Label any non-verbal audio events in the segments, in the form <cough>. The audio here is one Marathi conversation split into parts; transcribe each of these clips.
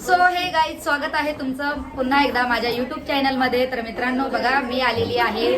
सो हे गाईज स्वागत आहे तुमचं पुन्हा एकदा माझ्या युट्यूब चॅनलमध्ये तर मित्रांनो बघा मी आलेली आहे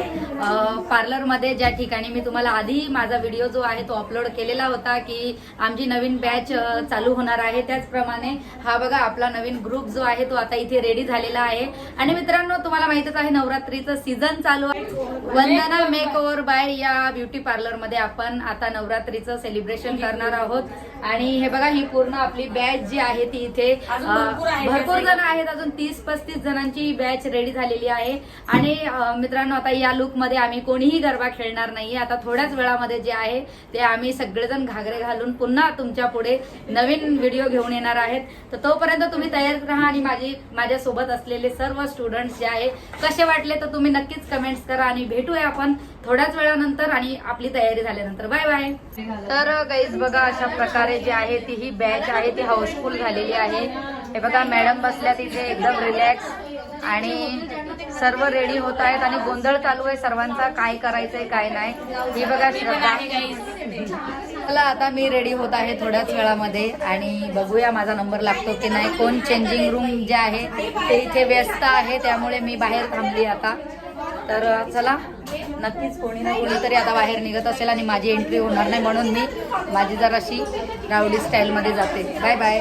पार्लरमध्ये ज्या ठिकाणी मी तुम्हाला आधी माझा व्हिडिओ जो आहे तो अपलोड केलेला होता की आमची नवीन बॅच चालू होणार आहे. त्याचप्रमाणे हा बघा आपला नवीन ग्रुप जो आहे तो आता इथे रेडी झालेला आहे. आणि मित्रांनो तुम्हाला माहितच आहे नवरात्रीचं सीझन चालू आहे. वंदना मेक ओव्हर बाय या ब्युटी पार्लरमध्ये आपण आता नवरात्रीचं सेलिब्रेशन करणार आहोत. आणि हे बघा ही पूर्ण आपली बॅच जी आहे ती इथे भरपूर. जण आहेत. अजून तीस पस्तीस जणांची बॅच रेडी झालेली आहे. आणि मित्रांनो आता या लुकमध्ये आम्ही कोणीही गरबा खेळणार नाही आता थोड्याच वेळामध्ये जे आहे ते आम्ही सगळेजण घागरे घालून पुन्हा तुमच्यापुढे नवीन व्हिडिओ घेऊन येणार आहेत. तर तोपर्यंत तुम्ही तयार राहा आणि माझी माझ्यासोबत असलेले सर्व स्टुडंट्स जे आहे कसे वाटले तर तुम्ही नक्कीच कमेंट्स करा आणि भेटूया आपण थोड्याच वेळानंतर आणि आपली तयारी झाल्यानंतर. Bye bye. तर गाईज बघा अशा प्रकारे जी आहे ती ही बॅच आहे ती हाऊसफुल झालेली आहे. हे बघा मॅडम बसल्या तिथे एकदम रिलॅक्स आणि सर्व रेडी होत आहेत आणि गोंधळ चालू आहे सर्वांचा काय करायचंय काय नाही. ही बघा श्रद्धा. मला आता मी रेडी होत आहे थोड्याच वेळामध्ये. आणि बघूया माझा नंबर लागतो की नाही. कोण चेंजिंग रूम जे आहे ते इथे व्यस्त आहे त्यामुळे मी बाहेर थांबली आता. तर चला नक्कीच कोणी ना कोणीतरी आता बाहेर निघत असेल आणि माझी एंट्री होणार नाही म्हणून मी माझी जराशी रावडी स्टाईलमध्ये जाते. बाय बाय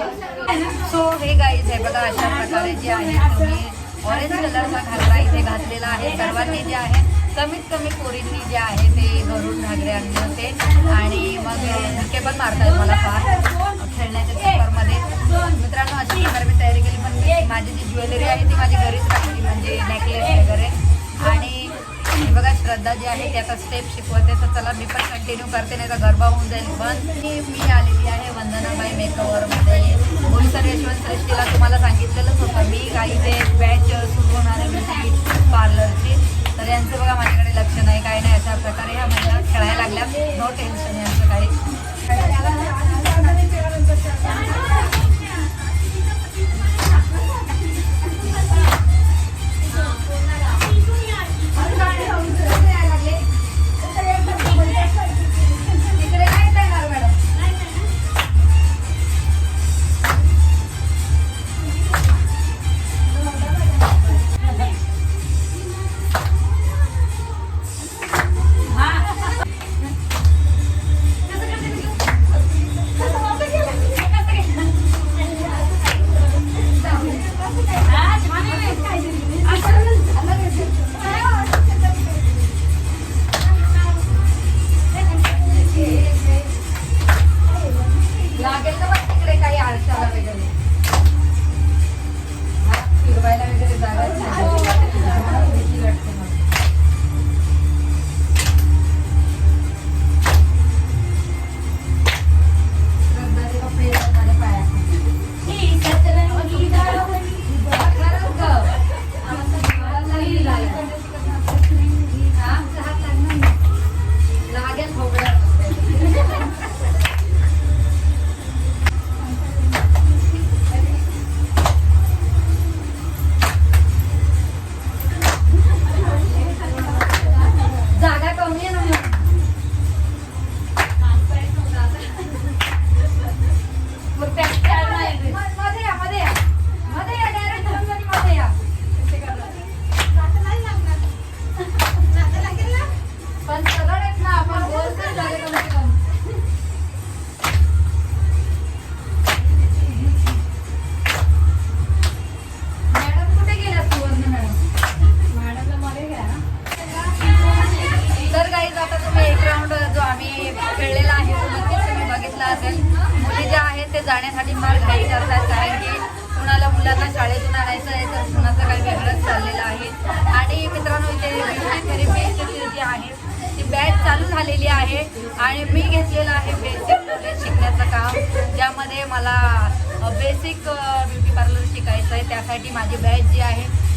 सो हे गाईज हे बघा अशा प्रकारे जे आहे तुम्ही ऑरेंज कलरचा घागरा इथे घातलेला आहे. सर्वांनी जे आहे कमीत कमी पोरींनी जे आहे ते घरून घागरे आणले होते. आणि मग धक्के पण मारतात मला फार. खेळण्याच्या चक्करमध्ये. मित्रांनो अशी प्रकारे मी तयारी केली पण माझी जी ज्वेलरी आहे ती माझी घरीच राहिली म्हणजे नेकलेस वगैरे. आणि बघा श्रद्धा जी आहे ती आता स्टेप शिकवते. तर चला मी पण कंटिन्यू करते नाही तर गरबा होऊन जाईल. पण मी मी आलेली आहे वंदनाबाई मेकओव्हरमध्ये बोलसर यशवंत सृष्टीला तुम्हाला सांगितलेलंच होतं. मी काही ते बॅच सुरू होणार आहे ब्युटी पार्लरची तर यांचं बघा माझ्याकडे लक्ष नाही काही नाही अशा प्रकारे ह्या महिला खेळायला लागल्या. नो टेन्शन यांचं काही.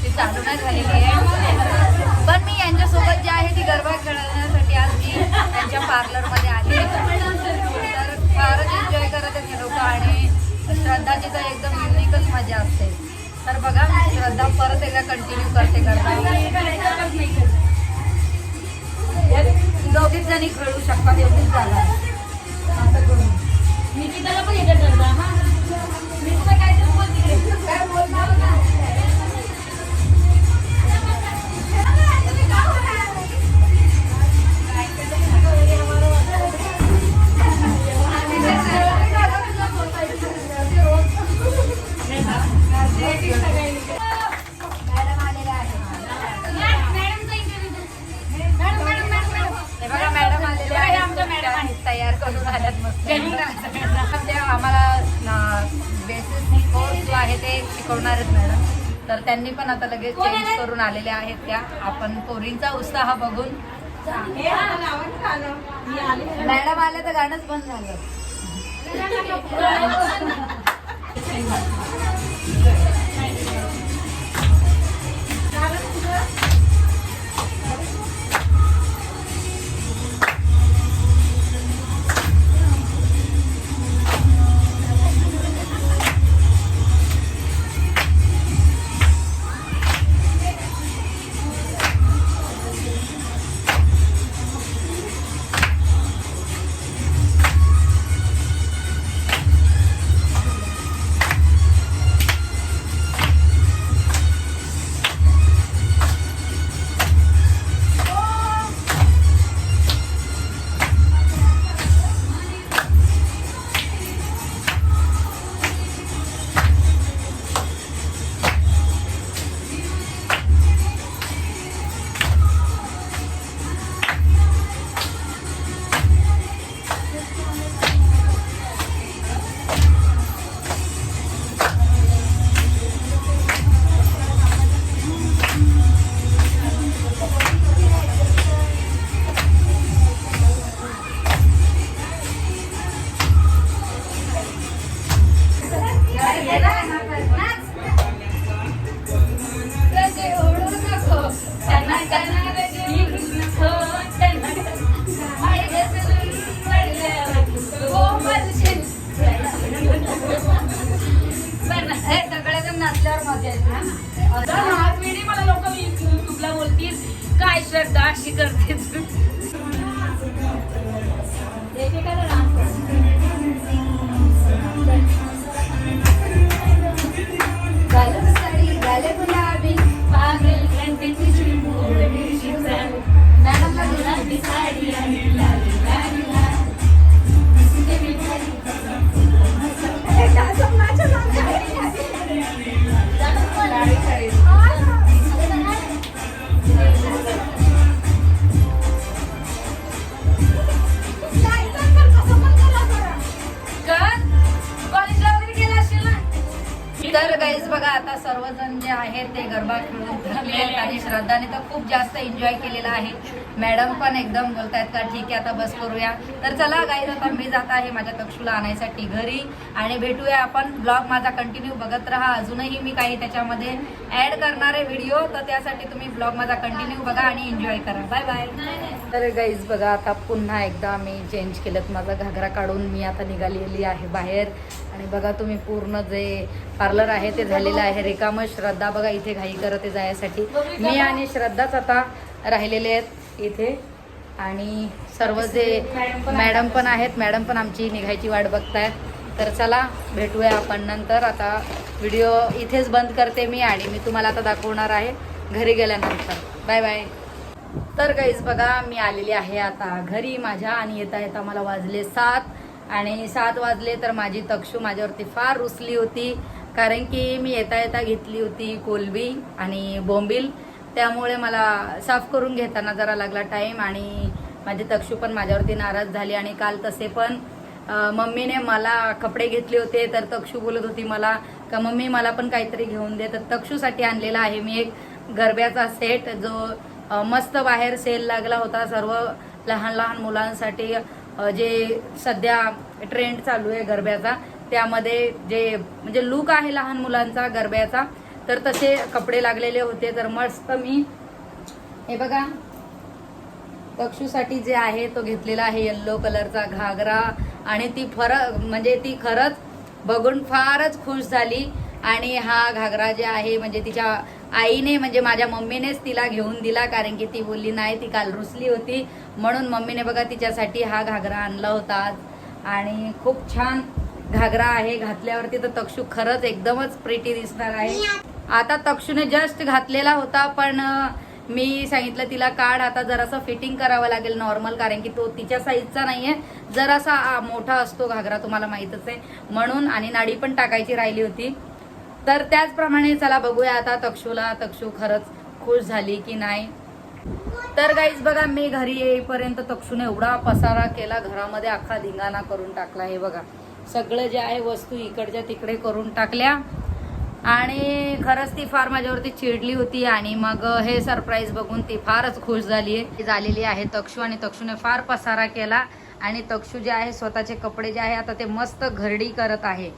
ती चालू नाही झालेली आहे. पण मी यांच्यासोबत जी आहे ती गरबा खेळण्यासाठी आज मी त्यांच्या पार्लरमध्ये आली. तर फारच एन्जॉय करत आहेत लोक आणि श्रद्धाची तर एकदम युनिकच मजा असते. तर बघा श्रद्धा परत एकदा कंटिन्यू करते गरबा. दोघीच जणी खेळू शकतात एवढीच जागा. निकिताला पण येतात गरबा हा. मी तुला काय तरी तर त्यांनी पण आता लगेच चेंज करून आलेल्या आहेत त्या. आपण पोरींचा उत्साह बघून. मॅडम आले तर गाणंच बंद झालं. <laughs> <laughs> नाचल्यावर मजा मला लोक युट्यूबला बोलतील काय श्रद्धा अशी करते आहेत ते गरबा खेळून आणि श्रद्धाने तर खूप जास्त एन्जॉय केलेला आहे. मॅडम पण एकदम बोलतायत का ठीक आहे आता बस करूया. तर चला गाईज आता मी जात आहे माझ्या तक्षूला आणायसाठी घरी. आणि भेटूया आपण. ब्लॉग माझा कंटिन्यू बघत राहा. अजूनही मी काही त्याच्यामध्ये ऍड करणारे व्हिडिओ तर त्यासाठी तुम्ही ब्लॉग माझा कंटिन्यू बघा आणि एन्जॉय करा. बाय बाय तर गाईज बघा आता पुन्हा एकदा मी चेंज केलं माझा घागरा काढून मी आता निघालेली आहे बाहेर. आणि बघा तुम्ही पूर्ण जे पार्लर आहे ते झालेलं आहे. रिकामं श्रद्धा बघा इथे घाई करत आहे जायसाठी. मी आणि श्रद्धाच आता राहिलेले आहेत इथे. आणि सर्व जे मॅडम पण आहेत मॅडम पण आमची निघायची वाट बघतायत तर चला भेटूया आपण नंतर. आता व्हिडिओ इथेच बंद करते मी आणि मी तुम्हाला आता दाखवणार आहे. घरी गेल्यानंतर. बाय बाय तर काहीच बघा मी आलेली आहे आता घरी माझ्या आणि येता येता मला वाजले सात. आणि सात वाजले तर माझी तक्षू माझ्यावरती फार रुसली होती कारण की मी येता येता घेतली होती कोलबी आणि बोंबील. त्यामुळे मला साफ करून घेताना जरा लागला टाईम आणि माझी तक्षू पण माझ्यावरती नाराज झाली आणि काल तसे पण मम्मीने मला कपडे घेतले होते तर तक्षू बोलत होती मला का मम्मी मला पण काहीतरी घेऊन दे. तर तक्षूसाठी आणलेला आहे मी एक गरब्याचा सेट जो मस्त बाहेर सेल लागला होता. सर्व लहान लहान मुलांसाठी जे सध्या ट्रेंड चालू आहे गरब्याचा त्यामध्ये जे म्हणजे लुक आहे लहान मुलांचा गरब्याचा तर तसे कपडे लागलेले होते. तर मस्त मी हे बघा तक्षूसाठी जे आहे तो घेतलेला आहे येल्लो कलरचा घागरा. आणि ती फरक म्हणजे ती खरंच बघून फारच खुश झाली. आणि हा घागरा जे आहे म्हणजे तिच्या आईने म्हणजे माझ्या मम्मीनेच तिला घेऊन दिला कारण की ती बोलली नाही ती काल रुसली होती. म्हणून मम्मीने बघा तिच्यासाठी हा घागरा आणला होता आज. आणि खूप छान घागरा आहे. घातल्यावरती तर तक्षू खरंच एकदमच प्रिटी दिसणार आहे. आता तक्षूने जस्ट घातलेला होता पण मी सांगितलं तिला काढ आता जरासा फिटिंग करावं लागेल नॉर्मल कारण की तो तिच्या साईजचा नाहीये. जरासा मोठा असतो घागरा तुम्हाला माहीतच आहे. म्हणून आणि नाडी पण टाकायची राहिली होती. तर त्याचप्रमाणे चला बघूया आता तक्षूला तक्षू खरंच खुश झाली की नाही. तर गाईज बघा मी घरी येईपर्यंत तक्षूने एवढा पसारा केला घरामध्ये अख्खा धिंगाणा करून टाकला. हे बघा सगळं जे आहे वस्तू इकडच्या तिकडे करून टाकल्या. आणि खरंच ती फार माझ्यावरती चिडली होती आणि मग हे सरप्राईज बघून ती फारच खुश झाली आहे झालेली आहे तक्षू आणि तक्षूने फार पसारा केला. आणि तक्षू जे आहे स्वतःचे कपडे जे आहे आता ते मस्त घरडी करत आहे.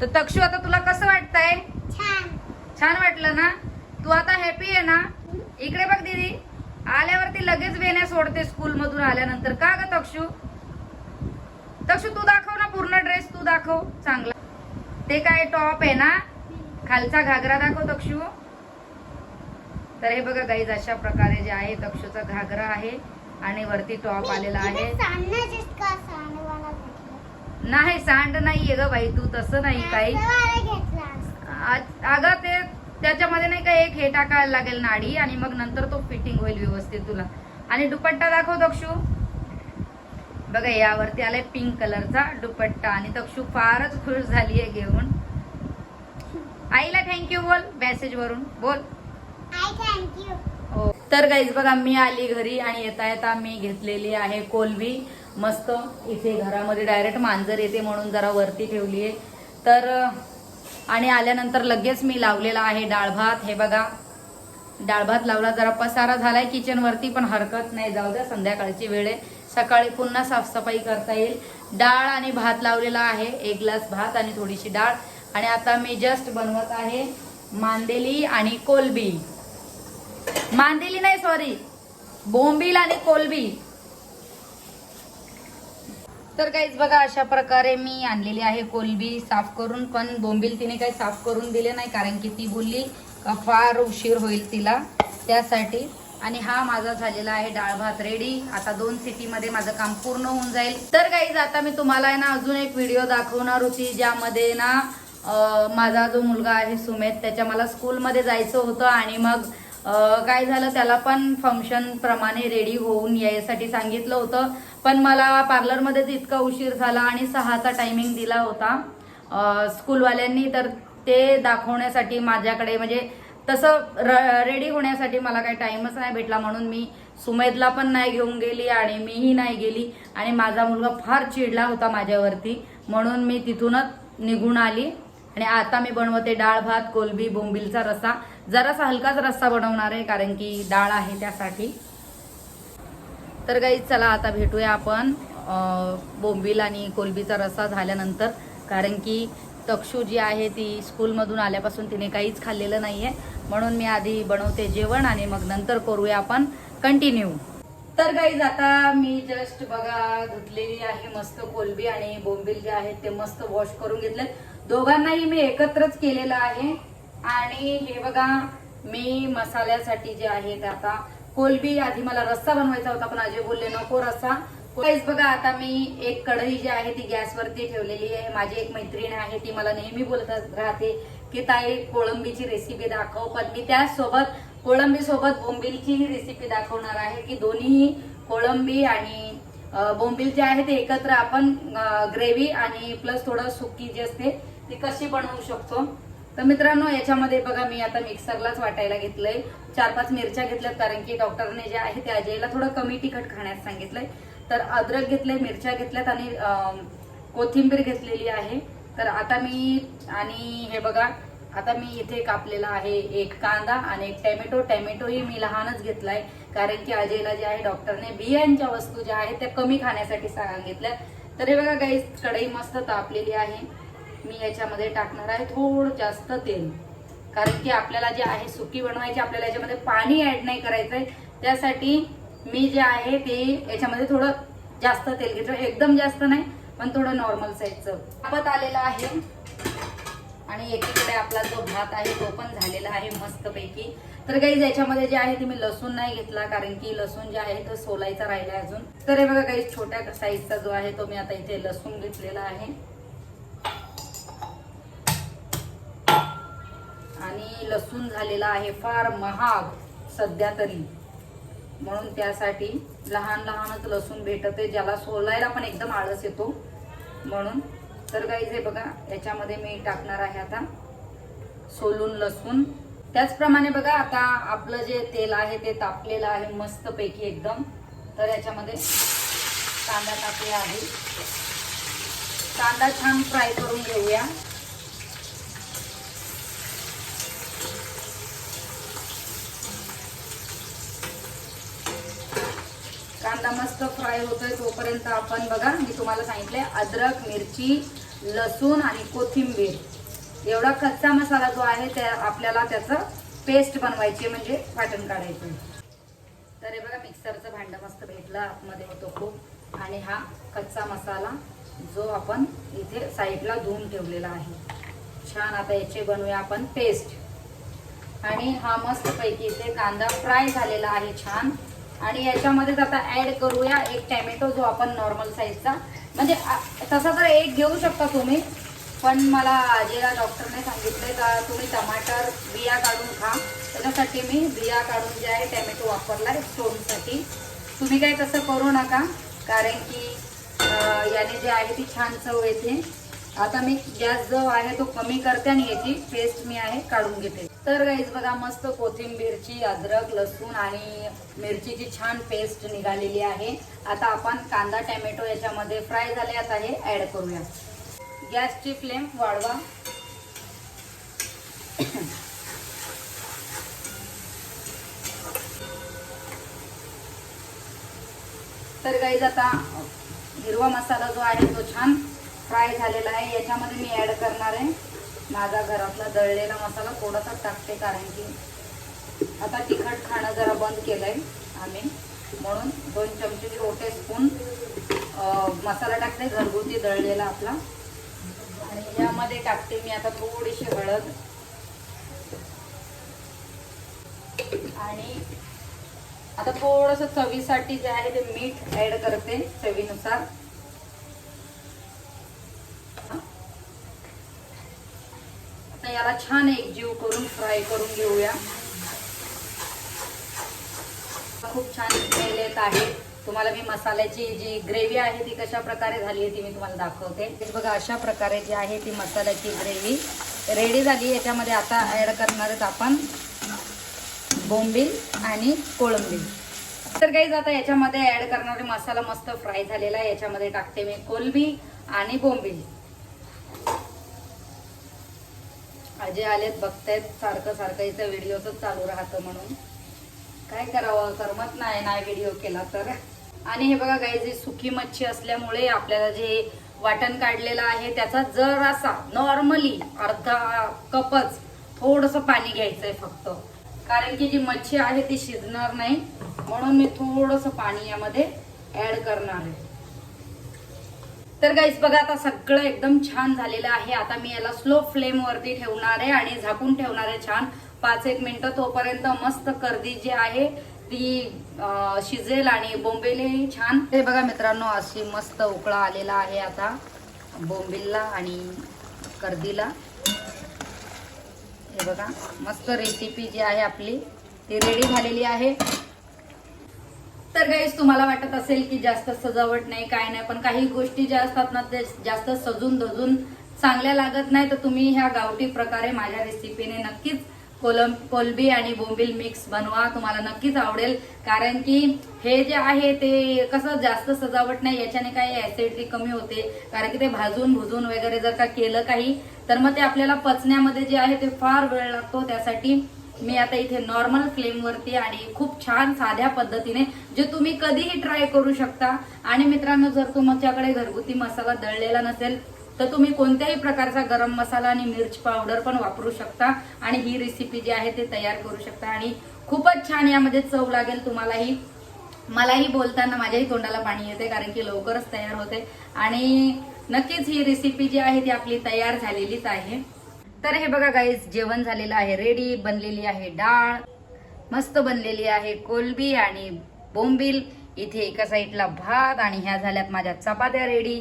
तर तक्षू आता तुला कसं वाटतंय? छान. छान वाटलं ना? तू आता हॅपी आहे ना? इकडे बघ दीदी. आल्यावरती लगेच वेण्या सोडते स्कूल मधून आल्यानंतर. का ग तक्षू? तक्षू तू दाखव ना पूर्ण ड्रेस तू दाखव. चांगला. ते काय टॉप आहे ना? खालचा घागरा दाखव तक्षू. तर हे बघा गाईज अशा प्रकारे जे आहे तक्षूचा घागरा आहे आणि वरती टॉप आलेला आहे. नाही सांड नाहीये ग बाई तू तसं नाही काही. अगं ते त्याच्यामध्ये नाही का एक हे टाकायला लागेल नाडी आणि मग नंतर तो फिटिंग होईल व्यवस्थित तुला. आणि दुपट्टा दाखव दक्षू. बघा यावरती आलाय पिंक कलरचा दुपट्टा आणि दक्षू फारच खुश झाली आहे घेऊन. आईला थँक्यू बोल मेसेज वरून. बोल. हो. तर गाईज बघा मी आली घरी आणि येता येता मी घेतलेली आहे कोलबी मस्त. इथे घरामध्ये डायरेक्ट मांजर येते म्हणून जरा वरती ठेवली आहे. तर आणि आल्यानंतर लगेच मी लावलेला आहे डाळ भात. हे बघा डाळ भात लावला जरा पसारा झालाय आहे किचनवरती पण हरकत नाही. जाऊ द्या संध्याकाळची वेळ आहे. सकाळी पुन्हा साफसफाई करता येईल. डाळ आणि भात लावलेला आहे. एक ग्लास भात आणि थोडीशी डाळ. आणि आता मी जस्ट बनवत आहे मांदेली आणि कोलबी. मांदेली नाही सॉरी बोंबील आणि कोलबी. तर काहीच बघा अशा प्रकारे मी आणलेली आहे कोलबी. साफ करून पण बोंबील तिने काही साफ करून दिले नाही कारण की ती बोलली फार उशीर होईल तिला त्यासाठी. आणि हा माझा झालेला आहे डाळ भात रेडी आता दोन सिटीमध्ये माझं काम पूर्ण होऊन जाईल. तर काहीच आता मी तुम्हाला आहे ना अजून एक व्हिडिओ दाखवणार होती ज्यामध्ये ना माझा जो मुलगा आहे सुमेध त्याच्या मला स्कूलमध्ये जायचं होतं आणि मग काय झालं त्याला पण फंक्शन प्रमाणे रेडी होऊन यायसाठी सांगितलं होतं. पण मला पार्लरमध्येच इतका उशीर झाला आणि सहाचा टायमिंग दिला होता. स्कूलवाल्यांनी तर ते दाखवण्यासाठी माझ्याकडे म्हणजे तसं र रेडी होण्यासाठी मला काही टाईमच नाही भेटला म्हणून मी सुमेधला पण नाही घेऊन गेली आणि मीही नाही गेली आणि माझा मुलगा फार चिडला होता माझ्यावरती. म्हणून मी तिथूनच निघून आली आणि आता मी बनवते डाळ भात कोलबी बोंबिलचा रस्सा. जरासा हलकाच रस्सा बनवणार आहे कारण की डाळ आहे त्यासाठी. तर गाई चला आता भेटूया आपण बोंबील आणि कोलबीचा रस्सा झाल्यानंतर. कारण की तक्षू जी आहे ती स्कूलमधून आल्यापासून तिने काहीच खाल्लेलं नाही आहे म्हणून मी आधी बनवते जेवण आणि मग नंतर करूया आपण कंटिन्यू तर गाईज आता मी जस्ट बघा धुतलेली आहे मस्त कोलबी आणि बोंबील जे आहेत ते मस्त वॉश करून घेतले. दोघांनाही मी एकत्रच केलेलं आहे. आणि हे बघा मी मसाल्यासाठी जे आहे ते आता कोलबी आधी मला रस्सा बनवायचा होता पण अजय बोलले नको रस्सा. गाईज बघा आता मी एक कढई जी आहे ती गॅसवरती ठेवलेली आहे. माझी एक मैत्रीण आहे ती मला नेहमी बोलत राहते की ताई कोळंबीची रेसिपी दाखव. पण मी त्याचसोबत कोळंबी सोबत बोंबिलची ही रेसिपी दाखवणार आहे की दोन्ही कोळंबी आणि बोंबिल बोंबील जे आहे ते एकत्र आपण ग्रेव्ही आणि प्लस थोडं सुकी जी असते ती कशी बनवू शकतो? तर मित्रांनो याच्यामध्ये बघा मी आता मिक्सरलाच वाटायला घेतलंय. चार पाच मिरच्या घेतल्यात कारण की डॉक्टरने जे आहे ते अजयला थोडं कमी तिखट खाण्यास सांगितलंय. तर अद्रक घेतलंय मिरच्या घेतल्यात आणि कोथिंबीर घेतलेली आहे. तर आता मी आणि हे बघा आता मी इथे कापलेला आहे एक कांदा आणि एक टॅमॅटो. टॅमॅटोही मी लहानच घेतलाय कारण की अजयला जे आहे डॉक्टरने बियांच्या वस्तू ज्या आहेत त्या कमी खाण्यासाठी सांगितल्या तर हे बघा गाईस कढई मस्त तापलेली आहे. मी याच्यामध्ये टाकणार आहे थोडं जास्त तेल. कारण की आपल्याला जे आहे सुकी बनवायची आपल्याला याच्यामध्ये पाणी ऍड नाही करायचंय. त्यासाठी मी जे आहे ते याच्यामध्ये थोडं जास्त तेल घेतलं. एकदम जास्त नाही पण थोडं नॉर्मल साईजचं तापत आलेलं आहे. आणि एकीकडे आपला जो भात आहे तो पण झालेला आहे मस्तपैकी. तर काही याच्यामध्ये जे आहे ते मी लसूण नाही घेतला कारण की लसूण जे आहे तो सोलायचा राहिला अजून. तर हे बघा काही छोट्या साईजचा जो आहे तो मी आता इथे लसूण घेतलेला आहे. आणि लसूण झालेला आहे फार महाग सध्या तरी. म्हणून त्यासाठी लहान लहानच लसूण भेटते ज्याला सोलायला पण एकदम आळस येतो. म्हणून तर काही हे बघा याच्यामध्ये मी टाकणार आहे आता सोलून लसूण. त्याचप्रमाणे बघा आता आपलं जे तेल आहे ते तापलेलं आहे मस्तपैकी एकदम. तर याच्यामध्ये कांदा टाकला आहे. कांदा छान फ्राय करून घेऊया. कांदा मस्त फ्राय होतोय तोपर्यंत आपण बघा मी तुम्हाला सांगितले अद्रक मिरची लसूण आणि कोथिंबीर. एवढा कच्चा मसाला जो आहे त्या आपल्याला त्याचं पेस्ट बनवायची म्हणजे वाटण काढायचं तर हे बघा मिक्सरचं भांडं मस्त भेटलं आतमध्ये होतो खूप. आणि हा कच्चा मसाला जो आपण इथे साईडला धुवून ठेवलेला आहे. छान आता याचे बनवूया आपण पेस्ट आणि हा मस्त पैकी इथे कांदा फ्राय झालेला आहे छान. आणि याच्यामध्येच आता ऍड करूया एक टॅमॅटो जो आपण नॉर्मल साईजचा म्हणजे तसा तर एक घेऊ शकता तुम्ही पण मला आजीला डॉक्टरने सांगितले का तुम्ही टमाटर बिया काढून खा. त्याच्यासाठी मी बिया काढून जे आहे टॅमॅटो आहे स्टोनसाठी तुम्ही काही तसं करू नका कारण की याने जे आहे ती छान चव येते. आता मी गॅस जो आहे तो कमी करते आणि याची पेस्ट मी आहे काढून घेते. तर गाईज बघा मस्त कोथिंबीरची अद्रक लसूण आणि मिरचीची छान पेस्ट निघालेली आहे. आता आपण कांदा टॅमॅटो याच्यामध्ये फ्राय झाले. आता हे ऍड करूया. गॅसची फ्लेम वाढवा. तर गाईज आता हिरवा मसाला जो आहे तो छान फ्राय झालेला आहे. याच्यामध्ये मी ऍड करणार आहे. माझा घरातला दळलेला मसाला थोडासा टाकते कारण की आता तिखट खाणं जरा बंद केलंय आम्ही. म्हणून दोन चमचे छोटे स्पून मसाला टाकते. घरगुती दळलेला आपला. आणि यामध्ये टाकते मी आता थोडीशी हळद. आणि आता थोडंसं चवीसाठी जे आहे ते मीठ ऍड करते चवीनुसार. आता याला छान एकजीव करून फ्राय करून घेऊया. खूप छान स्मेल येत आहे. तुम्हाला मी मसाल्याची जी ग्रेव्ही आहे ती कशा प्रकारे झाली आहे ती मी तुम्हाला दाखवते. ते बघा अशा प्रकारे जी आहे ती मसाल्याची ग्रेव्ही रेडी झाली. याच्यामध्ये आता ऍड करणार आहेत आपण बोंबील आणि कोळंबी तर काही आता याच्यामध्ये ऍड करणारे मसाला मस्त फ्राय झालेला आहे. याच्यामध्ये टाकते मी कोलंबी आणि बोंबील. अजय आलेत बघतायत सारखं सारखं इथं व्हिडिओच चालू राहतं म्हणून. काय करावं करमत नाही नाही व्हिडिओ केला तर. आणि हे बघा काही जी सुकी मच्छी असल्यामुळे आपल्याला जे वाटण काढलेलं आहे त्याचा जरासा नॉर्मली अर्धा कपच थोडस पाणी घ्यायचंय फक्त. कारण की जी मच्छी आहे ती शिजणार नाही. म्हणून मी थोडस पाणी यामध्ये ऍड करणार आहे. तर गाईस बघा आता सगळं एकदम छान झालेलं आहे. आता मी याला स्लो फ्लेम वरती ठेवणार आहे आणि झाकून ठेवणार आहे छान. पाच एक मिनिटं तोपर्यंत मस्त कर्दी जी आहे ती शिजेल आणि बोंबेले छान. हे बघा मित्रांनो अशी मस्त उकळा आलेला आहे आता बोंबिलला आणि कर्दीला हे बघा मस्त रेसिपी जी आहे आपली ती रेडी झालेली आहे. तर गाईज तुम्हाला वाटत असेल की जास्त सजावट नाही काय नाही पण काही गोष्टी ज्या असतात ना ते जास्त सजून धजून चांगल्या लागत नाही. तर तुम्ही ह्या गावठी प्रकारे माझ्या रेसिपीने नक्कीच कोलम कोलबी आणि बोंबील मिक्स बनवा. तुम्हाला नक्कीच आवडेल. कारण की हे जे आहे ते कसं जास्त सजावट नाही याच्याने काही ऍसिडिटी कमी होते. कारण की ते भाजून भुजून वगैरे जर का केलं काही तर मग ते आपल्याला पचण्यामध्ये जे आहे ते फार वेळ लागतो. त्यासाठी मी आता इथे नॉर्मल फ्लेमवरती आणि खूप छान साध्या पद्धतीने जे तुम्ही कधीही ट्राय करू शकता. आणि मित्रांनो जर तुमच्याकडे घरगुती मसाला दळलेला नसेल तर तुम्ही कोणत्याही प्रकारचा गरम मसाला आणि मिरच पावडर पण वापरू शकता. आणि ही रेसिपी जी आहे ते तयार करू शकता. आणि खूपच छान यामध्ये चव लागेल तुम्हालाही. मलाही बोलताना माझ्याही तोंडाला पाणी येते कारण की लवकरच तयार होते. आणि नक्कीच ही रेसिपी जी आहे ती आपली तयार झालेलीच आहे. तर हे बघा गाईज जेवण झालेलं आहे रेडी बनलेली आहे डाळ मस्त बनलेली आहे कोलबी आणि बोंबील. इथे एका साईडला भात आणि ह्या झाल्यात माझ्या चपात्या रेडी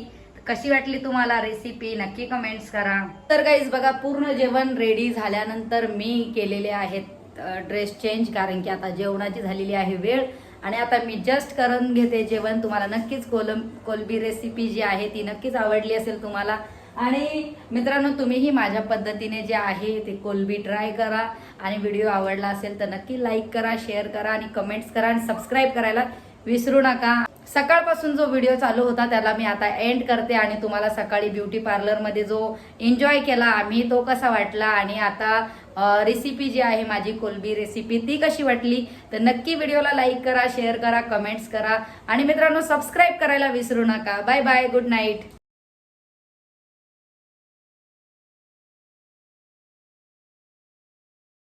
कशी वाटली तुम्हाला रेसिपी नक्की कमेंट्स करा. तर गाईज बघा पूर्ण जेवण रेडी झाल्यानंतर मी केलेले आहेत ड्रेस चेंज कारण की आता जेवणाची झालेली आहे वेळ. आणि आता मी जस्ट करून घेते जेवण. तुम्हाला नक्कीच कोलम कोलबी रेसिपी जी आहे ती नक्कीच आवडली असेल तुम्हाला. आणि मित्रांनो तुम्हीही माझ्या पद्धतीने जे आहे ते कोलबी ट्राय करा. आणि व्हिडिओ आवडला असेल तर नक्की लाईक करा शेअर करा आणि कमेंट्स करा आणि सबस्क्राईब करायला विसरू नका. सकाळपासून जो व्हिडिओ चालू होता त्याला मी आता एंड करते आणि तुम्हाला सकाळी ब्युटी पार्लरमध्ये जो एन्जॉय केला आम्ही तो कसा वाटला आणि आता रेसिपी जी आहे माझी कोलबी रेसिपी ती कशी वाटली तर नक्की व्हिडिओला लाईक करा शेअर करा कमेंट्स करा. आणि मित्रांनो सबस्क्राईब करायला विसरू नका. Bye bye good night